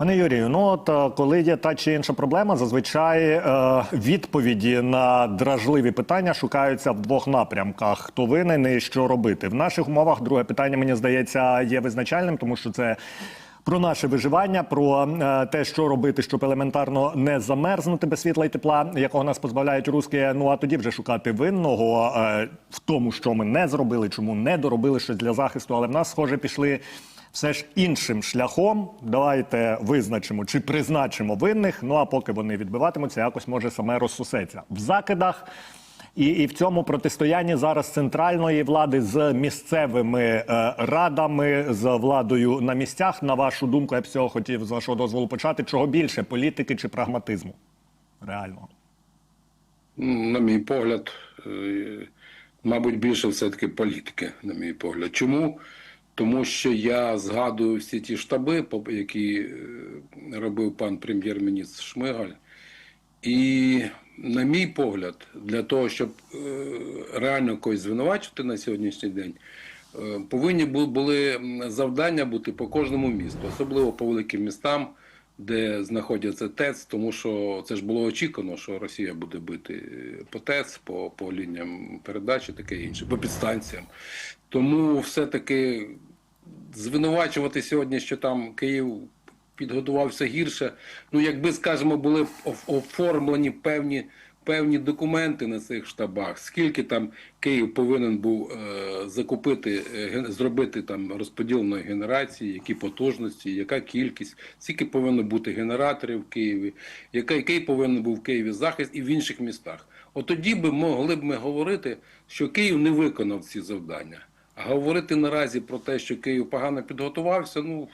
Пане Юрію, ну от е, коли є та чи інша проблема, зазвичай е, відповіді на дражливі питання шукаються в двох напрямках: хто винен і що робити. В наших умовах друге питання, мені здається, є визначальним, тому що це. Про наше виживання, про е, те, що робити, щоб елементарно не замерзнути без світла і тепла, якого нас позбавляють руски. Ну а тоді вже шукати винного е, в тому, що ми не зробили, чому не доробили щось для захисту. Але в нас, схоже, пішли все ж іншим шляхом. Давайте визначимо чи призначимо винних. Ну а поки вони відбиватимуться, якось може саме розсусеться в закидах. І, і в цьому протистоянні зараз центральної влади з місцевими е, радами, з владою на місцях. На вашу думку, я б цього хотів з вашого дозволу почати. Чого більше політики чи прагматизму? Реального. На мій погляд, е, мабуть, більше все-таки політики, на мій погляд. Чому? Тому що я згадую всі ті штаби, які е, робив пан прем'єр-міністр Шмигаль. І, на мій погляд, для того, щоб е, реально когось звинувачити на сьогоднішній день, е, повинні були завдання бути по кожному місту, особливо по великим містам, де знаходяться ТЕЦ, тому що це ж було очікувано, що Росія буде бити по ТЕЦ, по, по лініям передачі, таке інше, по підстанціям. Тому все-таки звинувачувати сьогодні, що там Київ підготувався гірше. Ну, якби, скажімо, були оформлені певні, певні документи на цих штабах, скільки там Київ повинен був е, закупити, е, зробити там розподіленої генерації, які потужності, яка кількість, скільки повинно бути генераторів в Києві, яка, який повинен був в Києві захист і в інших містах. От тоді би могли б ми говорити, що Київ не виконав ці завдання. Говорити наразі про те, що Київ погано підготувався, ну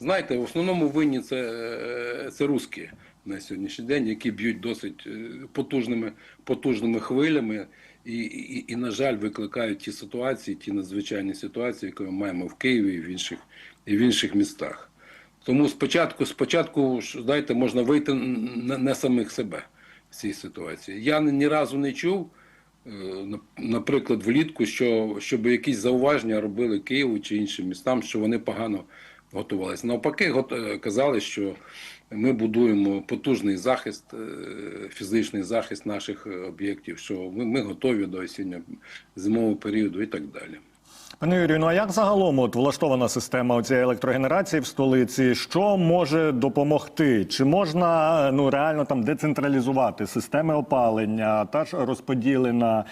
знаєте, в основному винні це, е, це русські на сьогоднішній день, які б'ють досить е, потужними, потужними хвилями і, і, і, на жаль, викликають ті ситуації, ті надзвичайні ситуації, які ми маємо в Києві і в інших, і в інших містах. Тому спочатку, спочатку, знаєте, можна вийти на, на самих себе в цій ситуації. Я ні, разу не чув, наприклад, влітку, що щоб якісь зауваження робили Києву чи іншим містам, що вони погано готувалися. Навпаки, е, казали, що ми будуємо потужний захист, е, фізичний захист наших е, об'єктів, що ми, ми готові до осінньо-зимового періоду і так далі. Пане Юрію, ну а як загалом от влаштована система цієї електрогенерації в столиці? Що може допомогти? Чи можна ну реально там децентралізувати системи опалення, та ж розподілена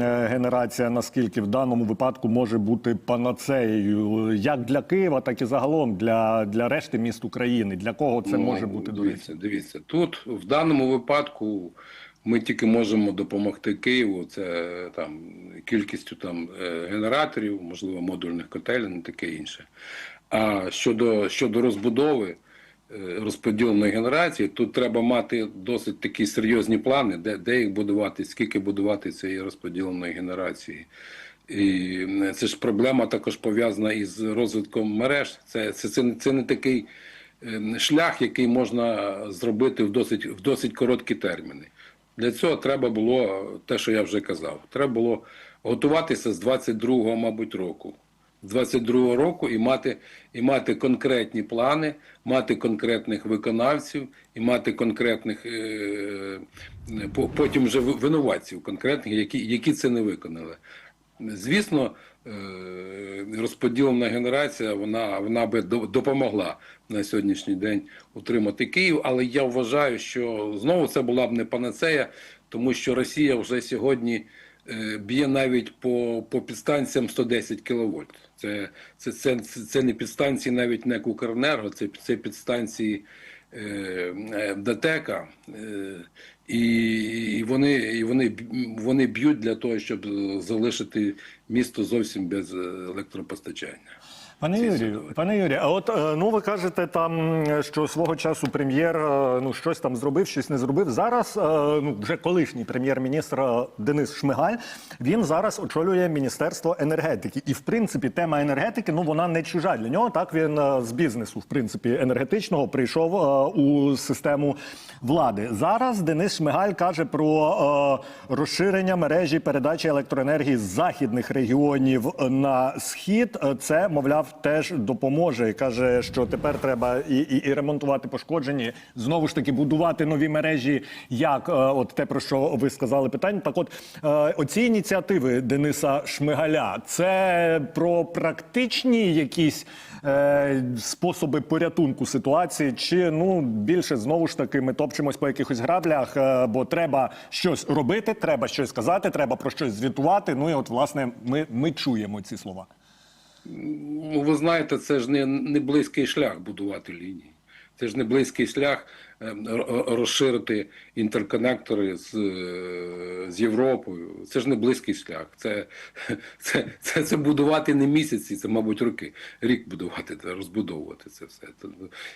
е, генерація, наскільки в даному випадку може бути панацеєю, як для Києва, так і загалом для, для решти міст України? Для кого це Ну, може бути дивіться, дивіться. Тут в даному випадку ми тільки можемо допомогти Києву. Це там кількістю там е, генераторів, можливо, модульних котелень і таке інше. А щодо, щодо розбудови е, розподіленої генерації, тут треба мати досить такі серйозні плани, де, де їх будувати, скільки будувати цієї розподіленої генерації. І е, це ж проблема також пов'язана із розвитком мереж. Це, це, це, це не такий е, шлях, який можна зробити в досить, в досить короткі терміни. Для цього треба було те, що я вже казав. Треба було готуватися з 22-го, мабуть, року. З 22-го року і мати, і мати конкретні плани, мати конкретних виконавців і мати конкретних е, потім вже винуватців конкретних, які, які це не виконали. Звісно, е, розподілена генерація вона, вона би до- допомогла на сьогоднішній день утримати Київ, але я вважаю, що знову це була б не панацея, тому що Росія вже сьогодні е, б'є навіть по, по підстанціям 110 кВт. Це, це, це, це, це не підстанції навіть не Укренерго, це, це підстанції ДТЕКа. Е, і, вони, і вони, вони б'ють для того, щоб е, залишити місто зовсім без е, електропостачання. Пане Юрію, пане Юрію, а от е, ну ви кажете там, е, що свого часу прем'єр е, ну щось там зробив, щось не зробив. Зараз ну вже колишній прем'єр-міністр Денис Шмигаль. Він зараз очолює міністерство енергетики. І в принципі тема енергетики ну вона не чужа для нього. Так він з бізнесу, в принципі, енергетичного прийшов у систему влади. Зараз Денис Шмигаль каже про розширення мережі передачі електроенергії з західних регіонів на схід. Це мовляв теж допоможе і каже, що тепер треба і, і, і ремонтувати пошкоджені, знову ж таки будувати нові мережі. Як е, от те про що ви сказали питання? Так, от е, оці ініціативи Дениса Шмигаля, це про практичні якісь е, способи порятунку ситуації, чи ну більше знову ж таки ми топчемось по якихось граблях, е, бо треба щось робити, треба щось сказати, треба про щось звітувати. Ну і от власне ми, ми чуємо ці слова. Ну, ви знаєте, це ж не, не близький шлях будувати лінії. Це ж не близький шлях е, розширити інтерконектори з, е, з Європою. Це ж не близький шлях. Це, це, це, це будувати не місяці, це, мабуть, роки. Рік будувати, розбудовувати це все.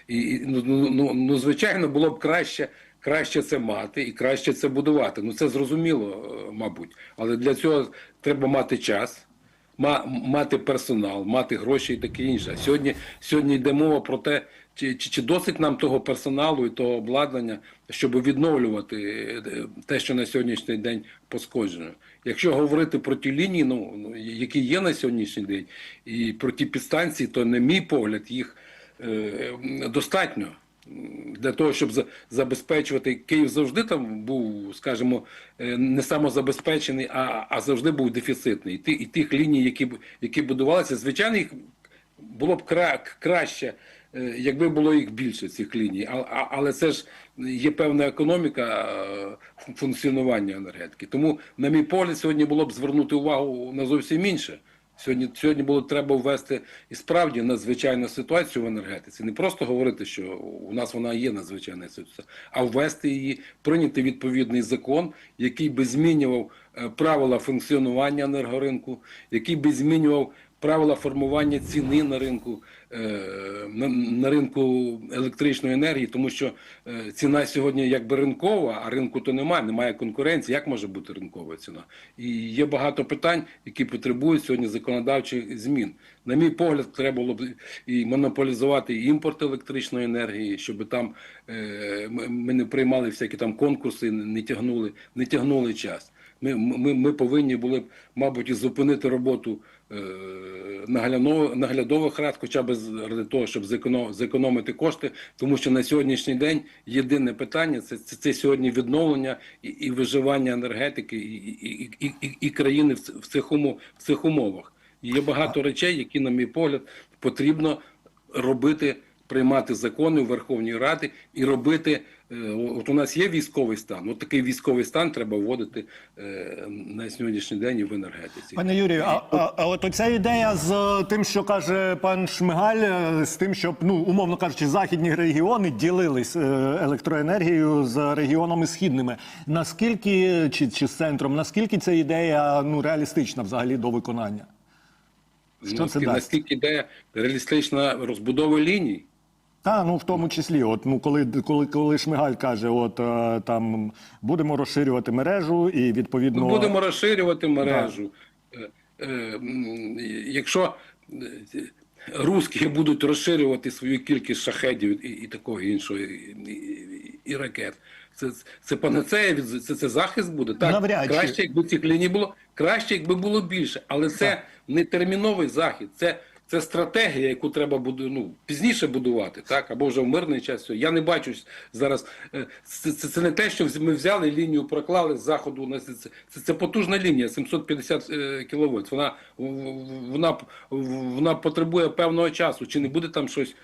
І, і, ну, ну, ну, ну, звичайно, було б краще. Краще це мати і краще це будувати. Ну це зрозуміло, е, мабуть. Але для цього треба мати час, мати персонал, мати гроші і таке інше. Сьогодні, сьогодні йде мова про те, чи, чи, чи досить нам того персоналу і того обладнання, щоб відновлювати е, те, що на сьогоднішній день пошкоджено. Якщо говорити про ті лінії, ну, ну, які є на сьогоднішній день, і про ті підстанції, то, на мій погляд, їх е, достатньо для того, щоб за- забезпечувати Київ завжди там був, скажімо, е, не самозабезпечений, а, а завжди був дефіцитний. І, ті, і тих ліній, які, які будувалися, звичайно, їх було б кра, краще, е, якби було їх більше цих ліній. А, а, але це ж є певна економіка е, функціонування енергетики. Тому, на мій погляд, сьогодні було б звернути увагу на зовсім інше. Сьогодні, сьогодні було треба ввести і справді надзвичайну ситуацію в енергетиці. Не просто говорити, що у нас вона є надзвичайна ситуація, а ввести її, прийняти відповідний закон, який би змінював е, правила функціонування енергоринку, який би змінював правила формування ціни на ринку, е, на, ринку електричної енергії, тому що е, ціна сьогодні якби ринкова, а ринку то немає, немає конкуренції. Як може бути ринкова ціна? І є багато питань, які потребують сьогодні законодавчих змін. На мій погляд, треба було б і монополізувати імпорт електричної енергії, щоб там е, ми, не приймали всякі там конкурси, не тягнули, не тягнули час. Ми, ми, ми повинні були б, мабуть, і зупинити роботу е, наглядових, рад, хоча б ради того, щоб зеконом, зекономити кошти, тому що на сьогоднішній день єдине питання це, це, це сьогодні відновлення і, і виживання енергетики і, і, і, і, і країни в, цих в цих умовах. Є багато речей, які, на мій погляд, потрібно робити, приймати закони у Верховній Раді і робити. е, От у нас є військовий стан. От такий військовий стан треба вводити е, на сьогоднішній день і в енергетиці. Пане Юрію, а, а, а от оця ідея з е, тим, що каже пан Шмигаль, з тим, щоб ну умовно кажучи, західні регіони ділились електроенергією з регіонами східними. Наскільки чи, чи з центром, наскільки ця ідея ну реалістична взагалі до виконання? Що це Наскільки- дасть? Наскільки йде реалістична розбудова ліній? Та ну в тому числі, от ну коли коли, коли Шмигаль каже, от е, там будемо розширювати мережу і відповідно Ми будемо розширювати мережу. Е, е, м, Якщо е, русські будуть розширювати свою кількість шахедів і, і такого іншого, і, і, і ракет. Це, це панацея від це, це захист буде. Так, Навряд чи. краще, якби цих ліній було, краще, якби було більше. Але це не терміновий захід, це, це стратегія, яку треба буду, ну, пізніше будувати, так, або вже в мирний час. Я не бачу зараз. е, Це, це, це не те, що ми взяли лінію, проклали з заходу на це, це, це потужна лінія, 750 е, кВт. Вона, вона, вона потребує певного часу. Чи не буде там щось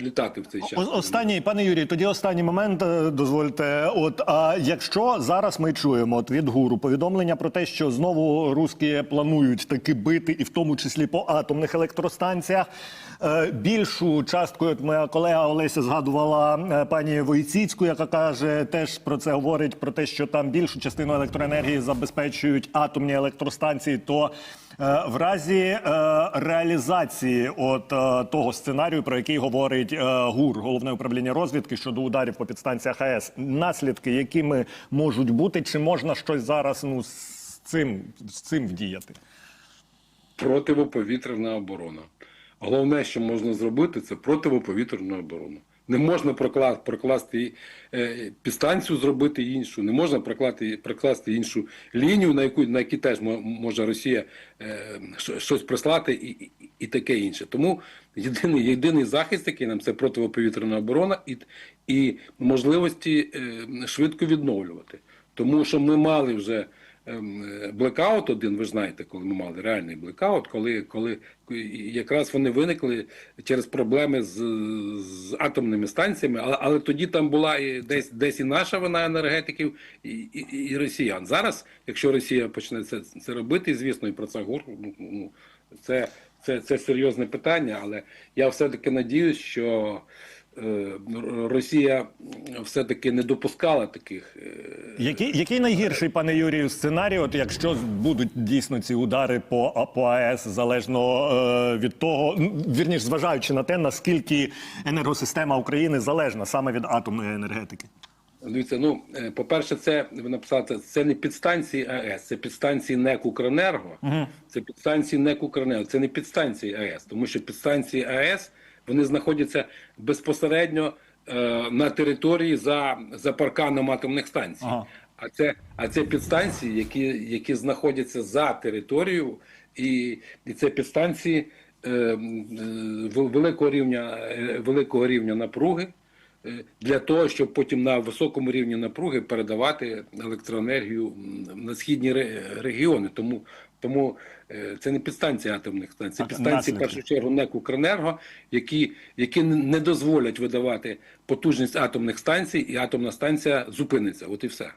літати в цей час? Останній, пане Юрій, тоді останній момент, е, дозвольте. От а якщо зараз ми чуємо от від гуру повідомлення про те, що знову русські планують таки бити, і в тому числі по атомних електростанціях. е, Більшу частку, от моя колега Олеся згадувала е, пані Войціцьку, яка каже, теж про це говорить: про те, що там більшу частину електроенергії забезпечують атомні електростанції, то е, в разі е, реалізації от е, того сценарію, про який говорить е, ГУР, головне управління розвідки щодо ударів по підстанціях АЕС, наслідки, якими можуть бути, чи можна щось зараз ну з цим з цим вдіяти? противоповітряна оборона. Головне, що можна зробити, це противоповітряна оборона. Не можна прокласти, прокласти е, підстанцію, зробити іншу, не можна прокласти, прокласти іншу лінію, на яку на якій теж може Росія е, щось прислати і, і, таке інше. Тому єдиний, єдиний захист, який нам це протиповітряна оборона і, і можливості е, швидко відновлювати. Тому що ми мали вже блекаут один, ви ж знаєте, коли ми мали реальний блекаут, коли, коли якраз вони виникли через проблеми з, з атомними станціями, але, але тоді там була і десь, десь і наша вина енергетиків, і, і, і росіян. Зараз, якщо Росія почне це, це робити, звісно, і про це говорю, ну, ну, це, це, це серйозне питання, але я все-таки надіюсь, що е, Росія все-таки не допускала таких. е, Який, який найгірший, пане Юрію, сценарій, от якщо будуть дійсно ці удари по, по АЕС, залежно е, від того, вірніш, зважаючи на те, наскільки енергосистема України залежна саме від атомної енергетики? Дивіться, ну е, по-перше, це ви написали, це- не підстанції АЕС, це підстанції НЕК Укренерго. Це підстанції НЕК Укренерго, це не підстанції АЕС, тому що підстанції АЕС вони знаходяться безпосередньо е, на території за, за парканом атомних станцій. Ага. А це, а це підстанції, які, які знаходяться за територією, і, і це підстанції е, е, великого рівня, е, великого рівня напруги е, для того, щоб потім на високому рівні напруги передавати електроенергію на східні регіони. Тому, тому е, це не підстанції атомних станцій, це підстанції в першу чергу НЕК Укренерго, які, які не дозволять видавати потужність атомних станцій, і атомна станція зупиниться. От і все.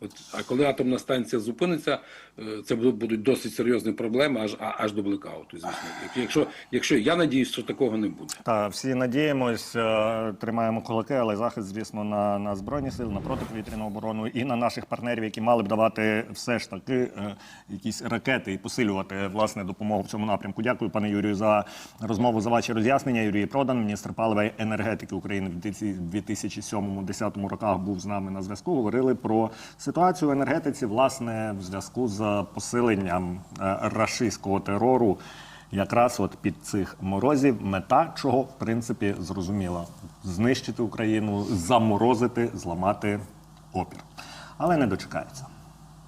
От, а коли атомна станція зупиниться, е, це будуть, досить серйозні проблеми аж, аж до блекауту. Звісно, якщо, якщо я надіюсь, що такого не буде. Та всі надіємось, е, тримаємо кулаки, але захист, звісно, на, на збройні сили, на протиповітряну оборону і на наших партнерів, які мали б давати все ж таки е, якісь ракети і посилювати власне допомогу в цьому напрямку. Дякую, пане Юрію, за розмову за ваші роз'яснення. Юрій Продан, міністр палива і енергетики України в 2007-2010 роках був з нами на зв'язку. Говорили про ситуацію в енергетиці, власне, в зв'язку з посиленням е, рашистського терору. Якраз от під цих морозів мета чого в принципі зрозуміла: знищити Україну, заморозити, зламати опір. Але не дочекається.